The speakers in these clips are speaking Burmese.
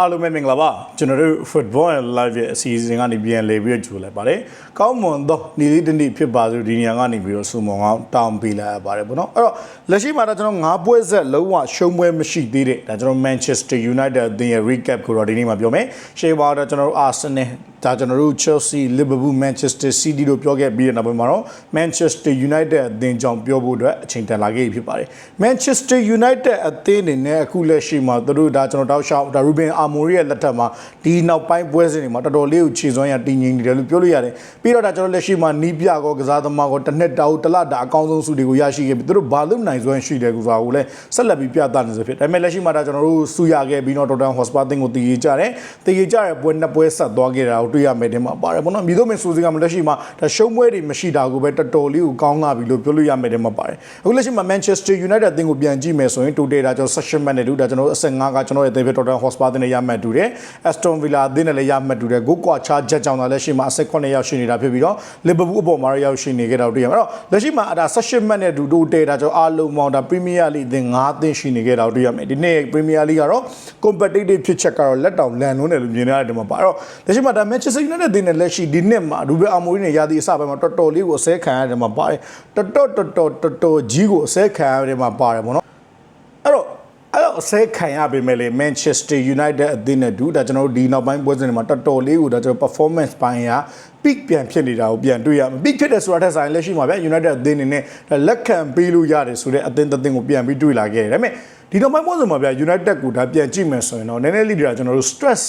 အားလုံးပဲမင်္ဂလာပါကျွန်တော်တို့ Football and Live ရဲ့အစီအစဉ်ကနေပြန်လည်ပြီးတော့ကြိုလိုက်ပါတယ်။ကောင်းမွန်သောနေ့လေးတစ်နေ့ဖြစ်ပါစို့ဒီနေရာကနေပြီးတော့စုံမောင်အောင်တောင်းပေးလိုက်ရပါတယ်ပေါ့နော်။အဲ့တော့လက်ရှိမှာတော့ကျွန်တော်၅ပွဲဆက်လုံးဝရှုံးပွဲမရှိသေးတဲ့ဒါကျွန်တော် Manchester United အသင်းရဲ့ recap ကိုတော့ဒီနေ့မှာပြောမယ်။ရှေ့ပါတော့ကျွန်တော်တို့ Arsenal ဒါကျွန်တော်တို့ Chelsea, Liverpool, Manchester City တို့ပြောခဲ့ပြီးတဲ့နောက်ပိုင်းမှာတော့ Manchester United အသင်းကြောင့်ပြောဖို့အတွက်အချိန်တန်လာခဲ့ပြီဖြစ်ပါတယ်။ Manchester United အသင်းအနေနဲ့အခုလက်ရှိမှာသူတို့ဒါကျွန်တော်တောက်လျှောက်ဒါ Ruben Amorim ရဲ့လက်ထက်မှာဒီနောက်ပိုင်းပွဲစဉ်တွေမှာတော်တော်လေးကိုခြေစွမ်းရတည်ငြိမ်နေတယ်လို့ပြောလို့ရတယ်။ပြီးတော့ဒါကျွန်တော်လက်ရှိမှာနီးပြကောကစားသမားကောတစ်နှစ်တောက်တစ်လတာအကောင်းဆုံးစုတွေကိုရရှိခဲ့ပြီးသူတို့ဘာလို့နိုင်စွမ်းရှိတယ်ဆိုတာကိုလည်းဆက်လက်ပြီးပြသနေစေဖြစ်။ဒါပေမဲ့လက်ရှိမှာဒါကျွန်တော်တို့စုရခဲ့ပြီးတော့ Tottenham Hotspur အသင်းကိုတည်ရကြတယ်။တည်ရကြတဲ့ပွဲနှစ်ပွဲဆက်သွားခဲ့တာကိုတွေ့ရမယ်တင်မှာပါတယ်ပေါ့နော်။မြေတို့မင်းစူစီကမလက်ရှိမှာဒါရှုံးပွဲတွေမရှိတာကိုပဲတော်တော်လေးကိုကောင်းလာပြီလို့ပြောလို့ရမယ်တင်မှာပါတယ်။အခုလက်ရှိမှာ Manchester United အသင်းကိုပြန်ကြည့်မယ်ဆိုရင် total ဒါကျွန်တော် session man နဲ့တူဒါကျွန်တော်အဆင့်5ကကျွန်တော်ရဲ့အသင်းဖြစ် Tottenham Hotspur အသင်းနဲ့ရမှတ်တူတယ်။ Aston Villa အသင်းနဲ့လည်းရမှတ်တူတယ်။ဂိုးကွာချာချက်ကြောင့်သာလက်ရှိမှာအဆင့်9ရောက်ရှိနေတာဖြစ်ပြီးတော့ Liverpool အပေါ်မှာရောက်ရှိနေကြတာတွေ့ရမှာ။အဲ့တော့လက်ရှိမှာဒါ session man နဲ့တူ total ဒါကျွန်တော်အားလုံးပေါင်းဒါ Premier League အသင်း5အသင်းရှိနေကြတာတွေ့ရမယ်။ဒီနေ့ Premier League ကတော့ competitive ဖြစ်ချက်ကတော့လက်တောင်လန်လုံးတယ်လို့မြင်ရတယ်ဒီမှာပါ။အဲ့တော့လက်ရှိမှာဒါ Manchester United အသင်းနဲ့လက်ရှိဒီနှစ်မှာ Ruben Amorim နဲ့ရာသီအစပိုင်းမှာတော်တော်လေးကိုအစဲခံရတယ်မှာပါတယ်။တော်တော်တော်တော်တော်တော်ကြီးကိုအစဲခံရတယ်မှာပါတယ်ပေါ့နော်။အဲ့တော့ အဲ့တော့အစဲခံရပေမဲ့လေ Manchester United အသင်းနဲ့ဒူဒါကျွန်တော်တို့ဒီနောက်ပိုင်းပွဲစဉ်တွေမှာတော်တော်လေးကိုဒါကျွန်တော် performance ပိုင်းက peak ပြန်ဖြစ်နေတာကိုပြန်တွေ့ရမယ် peak ဖြစ်တဲ့ဆိုတာထက်ဆိုင်လက်ရှိမှာဗျ United အသင်းအနေနဲ့ဒါလက်ခံပေးလို့ရတယ်ဆိုတဲ့အသင်းတစ်သင်းကိုပြန်ပြီးတွေ့လာခဲ့တယ်ဒါပေမဲ့ဒီနောက်ပိုင်းပွဲစဉ်မှာဗျ United ကိုဒါပြန်ကြည့်မယ်ဆိုရင်တော့နည်းနည်းလေးဒါကျွန်တော်တို့ stress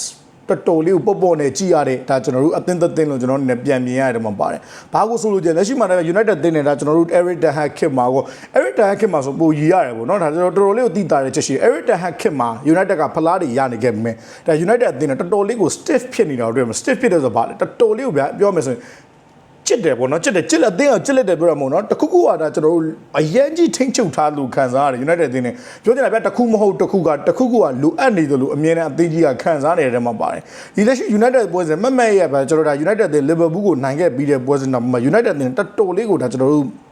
တော်တော်လေးကိုပေါ့ပေါ့နဲ့ကြည်ရတဲ့ဒါကျွန်တော်တို့အသင်းသက်သင်းလို့ကျွန်တော်တို့လည်းပြန်မြင်ရတယ်မှာပါတယ်။ဘာကိုဆိုလို့ကျလက်ရှိမှာလည်း United သင်းနေတာကျွန်တော်တို့ Eric Ten Hag ခစ်မှာကို Eric Ten Hag ခစ်မှာဆိုပိုရည်ရတယ်ပေါ့နော်။ဒါကျွန်တော်တော်တော်လေးကိုတည်တာတဲ့ချက်ရှိတယ်။ Eric Ten Hag ခစ်မှာ United ကဖလားတွေရနေခဲ့ပေမဲ့ဒါ United အသင်းကတော်တော်လေးကို stiff ဖြစ်နေတာတို့တွေ့မှာ stiff ဖြစ်တယ်ဆိုတော့ဗာလေတော်တော်လေးကိုဗျာပြောမယ်ဆိုရင် ချစ်တယ်ပေါ့နော်ချစ်တယ်ချစ်လက်အသင်းကချစ်လက်တယ်ပြောရမို့နော်တခုခုကဒါကျွန်တော်တို့အရင်ကြီးထိမ့်ချုပ်ထားလို့ခံစားရတယ် United အသင်းနဲ့ပြောချင်တာဗျတခုမဟုတ်တခုကတခုခုကလိုအပ်နေတယ်လို့အမြင်နဲ့အသင်းကြီးကခံစားနေတယ်မှာပါတယ်ဒီလက်ရှိ United ပွဲစဉ်မမက်ရဲ့ဗျကျွန်တော်ဒါ United အသင်း Liverpool ကိုနိုင်ခဲ့ပြီးတဲ့ပွဲစဉ်တော့ United အသင်းတော်တော်လေးကိုဒါကျွန်တော်တို့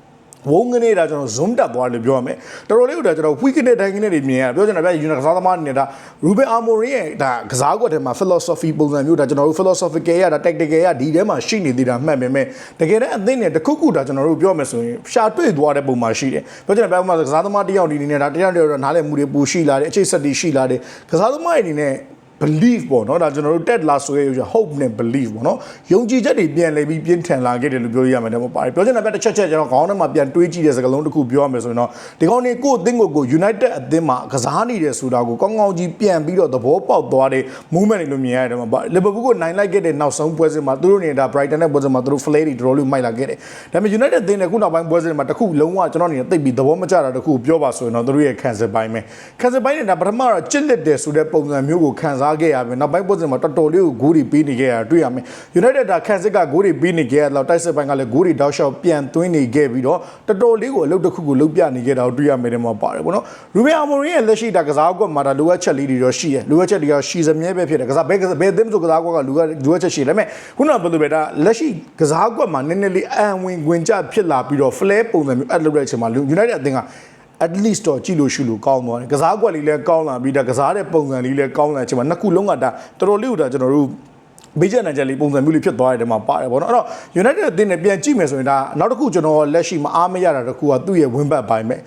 ဝုန်းကနေဒါကျွန်တော် zoom တက်သွားလို့ပြောရမယ်တော်တော်လေးကိုဒါကျွန်တော် week နဲ့တိုင်းကနေတွေမြင်ရပြောချင်တာဗျ unit ကစားသမားအနေနဲ့ဒါ Ruben Amorim ရဲ့ဒါကစားကွက်ထဲမှာ philosophy ပုံစံမျိုးဒါကျွန်တော်တို့ philosophical ရဒါ tactical ရဒီထဲမှာရှိနေသေးတာမှတ်ပေမဲ့တကယ်တမ်းအသင်းနဲ့တခုခုဒါကျွန်တော်တို့ပြောမယ်ဆိုရင်ရှာတွေ့သွားတဲ့ပုံမှာရှိတယ်ပြောချင်တာဗျကစားသမားတစ်ယောက်ဒီနေနဲ့ဒါတစ်ယောက်တစ်ယောက်နားလည်မှုတွေပူရှိလာတယ်အခြေဆက်တွေရှိလာတယ်ကစားသမားတွေအနေနဲ့ belief ပေါ့နော်ဒါကျွန်တော်တို့ TED လာဆိုရရ hope နဲ့ belief ပေါ့နော်ယုံကြည်ချက်တွေပြန်လဲပြီးပြင်းထန်လာခဲ့တယ်လို့ပြောရမှာတယ်ပေါ့ပါတယ်ပြောချင်တာပြတစ်ချက်ချက်ကျွန်တော်ခေါင်းထဲမှာပြန်တွေးကြည့်တဲ့စကားလုံးတစ်ခုပြောရမယ်ဆိုရင်တော့ဒီကောင်းနေကိုယ့်အသင်းကိုကို United အသင်းမှာကစားနေတယ်ဆိုတာကိုကောင်းကောင်းကြီးပြန်ပြီးတော့သဘောပေါက်သွားတဲ့ movement တွေလို့မြင်ရတယ်မှာပါ Liverpool ကိုနိုင်လိုက်ခဲ့တဲ့နောက်ဆုံးပွဲစဉ်မှာသူတို့နေတာ Brighton နဲ့ပွဲစဉ်မှာသူတို့ flay တွေတော်တော်လေးမိုက်လာခဲ့တယ်ဒါပေမဲ့ United အသင်းနဲ့ခုနောက်ပိုင်းပွဲစဉ်မှာတစ်ခုလုံးဝကျွန်တော်အနေနဲ့သိပ်ပြီးသဘောမကျတာတစ်ခုပြောပါဆိုရင်တော့သူတို့ရဲ့ခံစစ်ပိုင်းပဲခံစစ်ပိုင်းနဲ့ဒါပထမတော့ချစ်လက်တယ်ဆိုတဲ့ပုံစံမျိုးကိုခံစားခဲ့ရပြီနောက်ပိုင်းပွဲစဉ်မှာတော်တော်လေးကိုဂိုးတွေပေးနေခဲ့ရတာတွေ့ရမယ် United ဒါခံစစ်ကဂိုးတွေပေးနေခဲ့ရတော့တိုက်စစ်ပိုင်းကလည်းဂိုးတွေတောက်လျှောက်ပြန်သွင်းနေခဲ့ပြီးတော့တော်တော်လေးကိုအလုပ်တစ်ခုကိုလုပ်ပြနေခဲ့တာကိုတွေ့ရမယ်တဲ့မှာပါတယ်ပေါ့နော် Ruben Amorim ရဲ့လက်ရှိဒါကစားကွက်မှာဒါလိုအပ်ချက်လေးတွေတော့ရှိရလိုအပ်ချက်တွေတော့ရှိစမြဲပဲဖြစ်တယ်ကစားဘယ်ဘယ်သင်းဆိုကစားကွက်ကလူကလိုအပ်ချက်ရှိတယ်ဒါပေမဲ့ခုနကပြောလို့ပဲဒါလက်ရှိကစားကွက်မှာနည်းနည်းလေးအံဝင်ဝင်ကြဖြစ်လာပြီးတော့ flare ပုံစံမျိုးအပ်လုပ်တဲ့အချိန်မှာ United အသင်းက at least တော့ကြည့်လို့ရှိလို့ကောင်းသွားတယ်ကစားကွက်လေးလည်းကောင်းလာပြီးဒါကစားတဲ့ပုံစံလေးလည်းကောင်းလာတဲ့အချိန်မှာနှစ်ခုလုံးကဒါတော်တော်လေးကိုဒါကျွန်တော်တို့ဘေးကျန်နိုင်ချက်လေးပုံစံမျိုးလေးဖြစ်သွားတဲ့တဲမှာပါတယ်ဗောနော်အဲ့တော့ United အသင်းနဲ့ပြန်ကြည့်မယ်ဆိုရင်ဒါနောက်တစ်ခုကျွန်တော်လက်ရှိမအားမရတာတစ်ခုကသူ့ရဲ့ win back ပိုင်းပဲ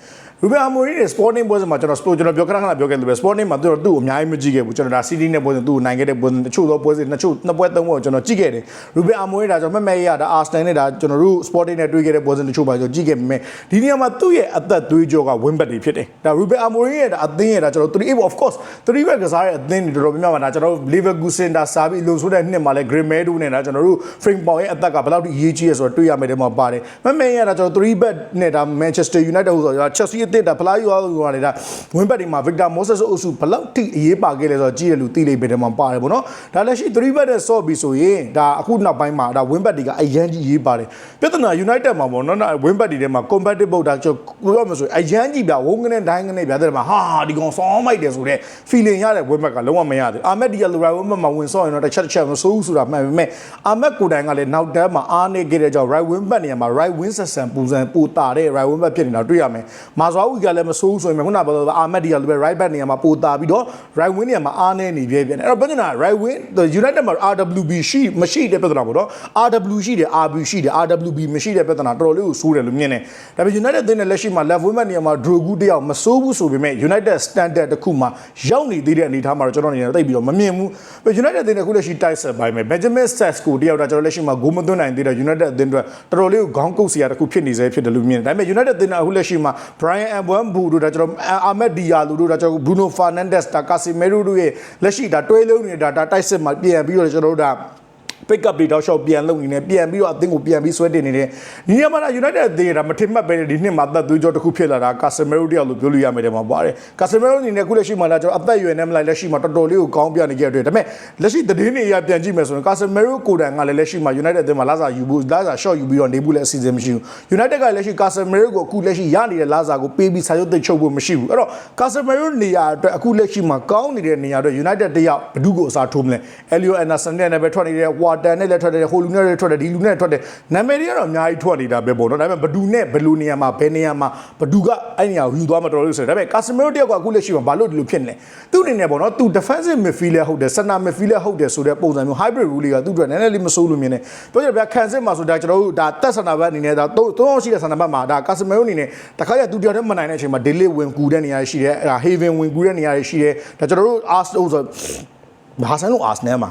Ruben Amorim ရဲ့ Sporting ပွဲစဉ်မှာကျွန်တော် Sport ကျွန်တော်ပြောခဏခဏပြောခဲ့တယ်ပဲ Sporting မှာသူတို့သူ့ကိုအများကြီးမကြည့်ခဲ့ဘူးကျွန်တော်ဒါ City နဲ့ပွဲစဉ်သူ့ကိုနိုင်ခဲ့တဲ့ပွဲစဉ်တချို့သောပွဲစဉ်နှစ်ချို့နှစ်ပွဲသုံးပွဲကိုကျွန်တော်ကြည့်ခဲ့တယ် Ruben Amorim ဒါကျွန်တော်မှတ်မဲ့ရတာ Arsenal နဲ့ဒါကျွန်တော်တို့ Sporting နဲ့တွေ့ခဲ့တဲ့ပွဲစဉ်တချို့ပါကျွန်တော်ကြည့်ခဲ့ပေမဲ့ဒီနေရာမှာသူ့ရဲ့အသက်သွေးကြောက win back တွေဖြစ်တယ်ဒါ Ruben Amorim ရဲ့ဒါအသင်းရဲ့ဒါကျွန်တော်3 of course 3 back ကစားတဲ့အသင်းတွေတော်တော်များများမှာဒါကျွန်တော်တို့ Leverkusen ဒါစာပြီးလုံဆိုးတဲ့နှစ်မှာလဲ Grimaldo နဲ့ဒါကျွန်တော်တို့ Frank Paul ရဲ့အသက်ကဘယ်လောက်ထိအရေးကြီးရဲဆိုတော့တွေ့ရမယ်တဲ့မှာပါတယ်မှတ်မဲ့ရတာကျွန်တော်3 back နဲ့ဒါ Manchester United ဟိုဆိုတော့ Chelsea အသင်းဒါဖလားယူအောင်ဆိုတာလေဒါဝင်းဘက်တွေမှာ Victor Moses အုပ်စုဘယ်လောက်ထိအရေးပါခဲ့လဲဆိုတော့ကြည့်ရလူသိလိမ့်မယ်တဲ့မှာပါတယ်ဗောနော်ဒါလက်ရှိ3 back နဲ့ဆော့ပြီးဆိုရင်ဒါအခုနောက်ပိုင်းမှာဒါဝင်းဘက်တွေကအရန်ကြီးရေးပါတယ်ပြဿနာ United မှာဗောနော်ဝင်းဘက်တွေထဲမှာ competitive ဒါကျွန်တော်ပြောမှဆိုအရန်ကြီးဗျဝုန်းကနေတိုင်းကနေဗျတဲ့မှာဟာဒီကောင်ဆောင်းမိုက်တယ်ဆိုတော့ feeling ရတဲ့ဝင်းဘက်ကလုံးဝမရသေးအာမက်ဒီယလိုရိုင်ဝင်းဘက်မှာဝင်ဆော့ရင်တော့တစ်ချက်တစ်ချက်မဆိုးဘူးဆိုတာမှန်ပေမဲ့အာမက်ကိုတိုင်ကလည်းနောက်တန်းမှာအားနေခဲ့တဲ့ကြောင့် right wing back နေရာမှာ right wing ဆက်ဆံပူစံပူတာတဲ့ right wing back ဖြစ်နေတာတွေ့ရမယ်မာဇွာဇွာဝီကလည်းမဆိုးဘူးဆိုရင်ခုနကပြောတော့အာမက်ဒီကလည်းပဲ right back နေရာမှာပိုတာပြီးတော့ right wing နေရာမှာအားနေနေပြည့်ပြန်တယ်အဲ့တော့ပြောချင်တာ right wing United မှာ RWB ရှိမရှိတဲ့ပြဿနာပေါ့နော် RW ရှိတယ် RB ရှိတယ် RWB မရှိတဲ့ပြဿနာတော်တော်လေးကိုဆိုးတယ်လို့မြင်တယ်ဒါပေမဲ့ United အသင်းနဲ့လက်ရှိမှာ left wing နေရာမှာ Drogu တယောက်မဆိုးဘူးဆိုပေမဲ့ United standard တစ်ခုမှာရောက်နေသေးတဲ့အနေအထားမှာတော့ကျွန်တော်အနေနဲ့သိပြီးတော့မမြင်ဘူးပဲ United အသင်းနဲ့ခုလက်ရှိတိုက်ဆက်ပိုင်းပဲ Benjamin Sesko တယောက်ဒါကျွန်တော်လက်ရှိမှာဂိုးမသွင်းနိုင်သေးတဲ့ United အသင်းအတွက်တော်တော်လေးကိုခေါင်းကုပ်စရာတစ်ခုဖြစ်နေစေဖြစ်တယ်လို့မြင်တယ်ဒါပေမဲ့ United အသင်းကအခုလက်ရှိမှာ Brian Mbeumo တို့ဒါကျွန်တော် Ahmed Diallo တို့ဒါကျွန်တော် Bruno Fernandes ဒါ Casemiro တို့ရဲ့လက်ရှိဒါတွဲလုံးနေတာဒါတိုက်စစ်မှာပြန်ပြီးတော့ကျွန်တော်တို့ဒါ pick up တွေတောက်လျှောက်ပြန်လုပ်နေတယ်ပြန်ပြီးတော့အသင်းကိုပြန်ပြီးဆွဲတင်နေတယ်။ဒီနေရာမှာ United အသင်းကမထင်မှတ်ပဲဒီနှစ်မှာသက်သွေးကြောတစ်ခုဖြစ်လာတာ Casemiro တယောက်လို့ပြောလို့ရမယ်တယ်မှာပါတယ်။ Casemiro အနေနဲ့ခုလက်ရှိမှာလာကျွန်တော်အသက်အရွယ်နဲ့မလိုက်လက်ရှိမှာတော်တော်လေးကိုကောင်းပြနေကြတဲ့အတွက်ဒါပေမဲ့လက်ရှိသတင်းတွေအရပြန်ကြည့်မယ်ဆိုရင် Casemiro ကိုယ်တိုင်ကလည်းလက်ရှိမှာ United အသင်းမှာလာစာယူဖို့လာစာ short ယူပြီးတော့နေဘူးလည်းအစီအစဉ်မရှိဘူး။ United ကလက်ရှိ Casemiro ကိုအခုလက်ရှိရနေတဲ့လာစာကိုပေးပြီးစာချုပ်သိပ်ချုပ်ဖို့မရှိဘူး။အဲ့တော့ Casemiro နေရာအတွက်အခုလက်ရှိမှာကောင်းနေတဲ့နေရာအတွက် United တယောက်ဘယ်သူကိုအစားထိုးမလဲ။ Elio Anderson နဲ့ပဲထွက်နေတဲ့ Water နဲ့လည်းထွက်နေတဲ့ဟိုလူနဲ့လည်းထွက်တယ်ဒီလူနဲ့ထွက်တယ်နာမည်တွေကတော့အများကြီးထွက်နေတာပဲပေါ့နော်ဒါပေမဲ့ဘဒူနဲ့ဘလူနေရာမှာဘယ်နေရာမှာဘဒူကအဲ့နေရာကိုယူသွားမှာတော်တော်လို့ဆိုတယ်ဒါပေမဲ့ Casemiro တယောက်ကအခုလက်ရှိမှာဘာလို့ဒီလိုဖြစ်နေလဲသူ့အနေနဲ့ပေါ့နော်သူ defensive midfielder ဟုတ်တယ် center midfielder ဟုတ်တယ်ဆိုတဲ့ပုံစံမျိုး hybrid rule ကသူ့အတွက်နည်းနည်းလေးမစိုးလို့မြင်တယ်ပြောကြဗျာခံစစ်မှာဆိုဒါကျွန်တော်တို့ဒါတက်ဆန္ဒဘက်အနေနဲ့ဒါသုံးသုံးအောင်ရှိတဲ့ဆန္ဒဘက်မှာဒါ Casemiro အနေနဲ့တခါကျသူတယောက်တည်းမနိုင်တဲ့အချိန်မှာ delay ဝင်ကူတဲ့နေရာရှိတယ်အဲ့ဒါ haven ဝင်ကူတဲ့နေရာရှိတယ်ဒါကျွန်တော်တို့ Arsenal ဆိုဘာဆိုင်လို့ Arsenal မှာ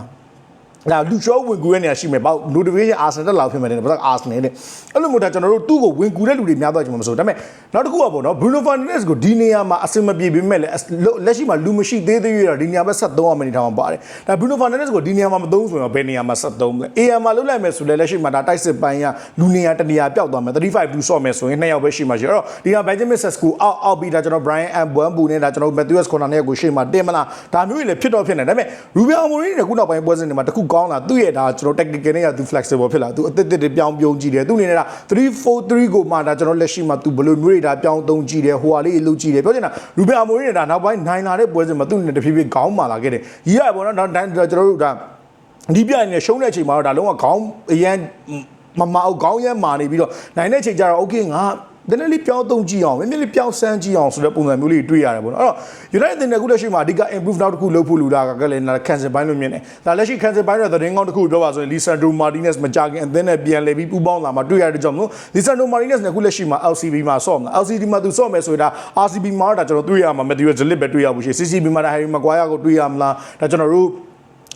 ဒါလူရှောဝင်ကူရနေရရှိမယ်ပေါ့ notification Arsenal တက်လာဖြစ်မယ်တဲ့ဘာသာ Arsenal တဲ့အဲ့လိုမျိုးဒါကျွန်တော်တို့သူ့ကိုဝင်ကူတဲ့လူတွေများသွားချင်မှာမဆိုဒါပေမဲ့နောက်တစ်ခုကပေါ့နော် Bruno Fernandes ကိုဒီနေရာမှာအဆင်မပြေပေမဲ့လည်းလက်ရှိမှာလူမရှိသေးသေးရတော့ဒီနေရာမှာဆက်သုံးရမယ်နေထားမှာပါတယ်ဒါ Bruno Fernandes ကိုဒီနေရာမှာမသုံးဆိုရင်ဘယ်နေရာမှာဆက်သုံးမလဲ AM မှာလုတ်လိုက်မယ်ဆိုလည်းလက်ရှိမှာဒါတိုက်စစ်ပိုင်းကလူနေရာတနေရာပျောက်သွားမယ်35 2ဆော့မယ်ဆိုရင်နှစ်ယောက်ပဲရှိမှာရှိတော့ဒီက Benjamin Sesko အောက်အောက်ပြီးဒါကျွန်တော် Brian Mbeumo နဲ့ဒါကျွန်တော် Matheus Cunha နဲ့ကိုရှေ့မှာတင်မလားဒါမျိုးတွေလည်းဖြစ်တော့ဖြစ်နေဒါပေမဲ့ Ruben Amorim နဲ့ခုနောက်ပိုင်းပွဲစဉ်တွေမှာတခုကောင်းလာသူ့ရဲ့ဒါကျွန်တော် technical နဲ့ကသူ flexible ဖြစ်လာသူအသစ်သစ်တွေပြောင်းပြုံးကြည့်တယ်သူအနေနဲ့က343ကိုမှဒါကျွန်တော်လက်ရှိမှာသူဘယ်လိုမျိုးတွေဒါပြောင်းသုံးကြည့်တယ်ဟိုဟာလေးလုပ်ကြည့်တယ်ပြောချင်တာ Ruben Amorim နဲ့ဒါနောက်ပိုင်းနိုင်လာတဲ့ပွဲစဉ်မှာသူအနေနဲ့တဖြည်းဖြည်းခေါင်းမာလာခဲ့တယ်ကြီးရပေါ့နော်နောက်တိုင်းကျွန်တော်တို့ဒါဒီပြိုင်နေရှုံးတဲ့အချိန်မှာတော့ဒါလုံးဝခေါင်းအရန်မမအောင်ခေါင်းရမ်းမာနေပြီးတော့နိုင်တဲ့အချိန်ကျတော့ okay ငါ နည်းနည်းလေးပြောင်းသုံးကြည့်အောင်နည်းနည်းလေးပြောင်းဆန်းကြည့်အောင်ဆိုတဲ့ပုံစံမျိုးလေးတွေ့ရတယ်ပေါ့နော်အဲ့တော့ United တင်တဲ့ခုလက်ရှိမှာအဓိက improve နောက်တစ်ခုလုပ်ဖို့လူတာကလည်း cancel ပိုင်းလို့မြင်တယ်ဒါလက်ရှိ cancel ပိုင်းရဲ့သတင်းကောင်းတစ်ခုပြောပါဆိုရင် Lisandro Martinez မကြခင်အသင်းနဲ့ပြန်လည်ပြီးပူးပေါင်းလာမှာတွေ့ရတဲ့ကြောင့်မို့ Lisandro Martinez နဲ့ခုလက်ရှိမှာ LCB မှာဆော့မှာ LCB မှာသူဆော့မယ်ဆိုရင်ဒါ RCB မှာဒါကျွန်တော်တွေ့ရမှာ Matthew Zilip ပဲတွေ့ရဖို့ရှိ CCB မှာဒါ Harry Maguire ကိုတွေ့ရမလားဒါကျွန်တော်တို့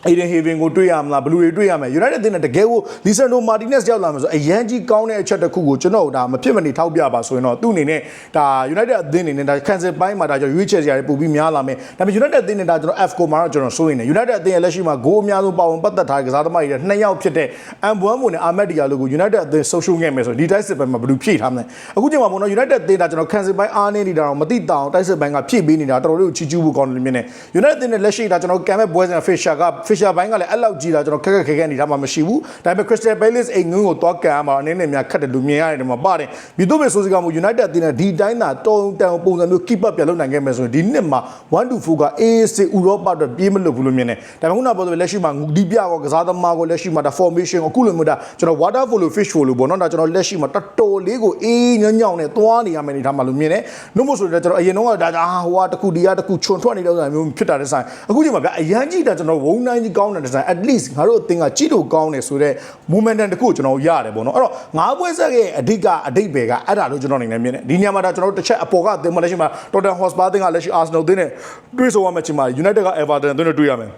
Aiden Haven ကိုတွေ့ရမလားဘလူတွေတွေ့ရမယ် United တင်တဲ့တကယ်ကို Lisandro Martinez ရောက်လာမှာဆိုအရန်ကြီးကောင်းတဲ့အချက်တစ်ခုကိုကျွန်တော်ဒါမဖြစ်မနေထောက်ပြပါဆိုရင်တော့သူ့အနေနဲ့ဒါ United အသင်းအနေနဲ့ဒါ cancel ပိုင်းမှာဒါကျွန်တော်ရွေးချယ်စရာတွေပို့ပြီးများလာမယ်ဒါပေမဲ့ United အသင်းနဲ့ဒါကျွန်တော် F ကိုမှာတော့ကျွန်တော်စိုးရိမ်တယ် United အသင်းရဲ့လက်ရှိမှာဂိုးအများဆုံးပါဝင်ပတ်သက်ထားတဲ့ကစားသမားတွေနှစ်ယောက်ဖြစ်တဲ့ Ambuemo နဲ့ Ahmed Diallo ကို United အသင်း social ငဲ့မယ်ဆိုဒီတိုက်စစ်ပိုင်းမှာဘယ်လိုဖြည့်ထားမလဲအခုချိန်မှာပေါ့နော် United အသင်းဒါကျွန်တော် cancel ပိုင်းအားနေနေတာတော့မသိတောင်တိုက်စစ်ပိုင်းကဖြည့်ပေးနေတာတော်တော်လေးကိုချီးကျူးဖို့ကောင်းတယ်လို့မြင်တယ် United အသင်းနဲ့လက်ရှိဒါကျွန်တော်ကံမဲ့ပွဲစဉ် Fisher က Fisher ပိုင်းကလည်းအဲ့လောက်ကြီးတာကျွန်တော်ခက်ခက်ခဲခဲအနေထားမှာမရှိဘူးဒါပေမဲ့ Crystal Palace အိမ်ငွန်းကိုသွားကန်ရမှာအနေနဲ့များခက်တယ်လို့မြင်ရတယ်ဒီမှာပါတယ်မြစ်တို့ပဲဆိုစကမှု United အသင်းနဲ့ဒီတိုင်းသာတုံတန်ပုံစံမျိုး keep up ပြန်လုပ်နိုင်ခဲ့မယ်ဆိုရင်ဒီနှစ်မှာ1 to 4က AAC ဥရောပအတွက်ပြေးမလွတ်ဘူးလို့မြင်တယ်ဒါပေမဲ့ခုနပြောသလိုလက်ရှိမှာဒီပြကောကစားသမားကိုလက်ရှိမှာဒါ formation ကိုအခုလိုမျိုးဒါကျွန်တော် water follow fish follow ပေါ့နော်ဒါကျွန်တော်လက်ရှိမှာတော်တော်လေးကိုအေးညံ့ညောင်းနဲ့သွားနေရမယ်အနေထားမှာလို့မြင်တယ်နှုတ်မို့ဆိုတော့ကျွန်တော်အရင်တော့ဒါဒါဟိုဟာတစ်ခုဒီဟာတစ်ခုခြုံထွက်နေတဲ့ဥစ္စာမျိုးဖြစ်တာတဲ့ဆိုင်အခုချိန်မှာဗျအရန်ကြီးတာကျွန်တော်ဝုန်းတိုင်းကြီးကောင်းတဲ့ design at least ငါတို့အသင်းကကြည့်လို့ကောင်းတယ်ဆိုတော့ momentum တစ်ခုကျွန်တော်ရတယ်ပေါ့နော်အဲ့တော့ငါးပွဲဆက်ရဲ့အဓိကအဓိပ္ပာယ်ကအဲ့ဒါလို့ကျွန်တော်အနေနဲ့မြင်တယ်ဒီနေရာမှာဒါကျွန်တော်တို့တစ်ချက်အပေါ်ကအသင်းမလက်ရှိမှာ Tottenham Hotspur အသင်းကလက်ရှိ Arsenal အသင်းနဲ့တွေ့ဆုံရမယ့်ချိန်မှာ United က Everton အသင်းနဲ့တွေ့ရမယ်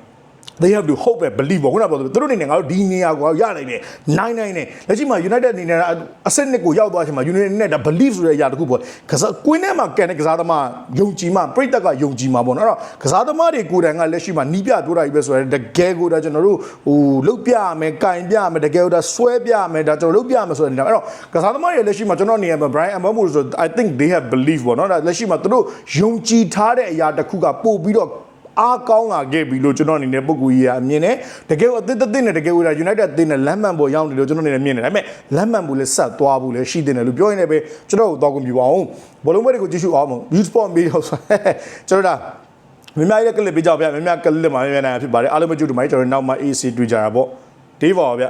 they have to hope and believe ပေါ့ခုနကပြောသူတို့အနေနဲ့ငါတို့ဒီနေရာကိုရနိုင်တယ်နိုင်နိုင်တယ်လက်ရှိမှာ United အနေနဲ့အဆင့်နှစ်ကိုရောက်သွားချိန်မှာ United နဲ့ဒါ believe ဆိုတဲ့အရာတခုပေါ့ကစားကွင်းထဲမှာကန်တဲ့ကစားသမားယုံကြည်မှပြိတ္တကယုံကြည်မှာပေါ့နော်အဲ့တော့ကစားသမားတွေကိုယ်တိုင်ကလက်ရှိမှာနီးပြပြောတာကြီးပဲဆိုရင်တကယ်ကိုဒါကျွန်တော်တို့ဟိုလုတ်ပြရမယ်ကင်ပြရမယ်တကယ်ကိုဒါဆွဲပြရမယ်ဒါကျွန်တော်လုတ်ပြရမယ်ဆိုရင်အဲ့တော့ကစားသမားတွေလက်ရှိမှာကျွန်တော်နေရာမှာ Brian Mbeumo ဆို I think they have belief ပေါ့နော်ဒါလက်ရှိမှာသူတို့ယုံကြည်ထားတဲ့အရာတစ်ခုကပို့ပြီးတော့ အားကောင်းလာခဲ့ပြီလို့ကျွန်တော်အနေနဲ့ပုံကူကြီးကအမြင်တယ်တကယ်ကိုအသစ်သစ်နဲ့တကယ်ကိုဒါ United အသင်းနဲ့လမ်းမှန်ပေါ်ရောက်နေလို့ကျွန်တော်အနေနဲ့မြင်တယ်ဒါပေမဲ့လမ်းမှန်ဘူးလဲဆက်သွားဘူးလဲရှိတယ်လို့ပြောရင်လည်းပဲကျွန်တော်တို့တော့ကွန်ပျူတာအောင်ဘောလုံးပွဲတွေကိုကြည့်ရှုအောင်မို့ View Sport Media ဆိုကျွန်တော်ဒါမြင်များရဲ့ကလစ်ပေးကြပါဗျာမြင်များကလစ်မှာမြင်များနိုင်ဖြစ်ပါတယ်အားလုံးမကြည့်တူမိုင်းကျွန်တော်နောက်မှ AC တွေ့ကြတာပေါ့ဒီပါပါဗျာ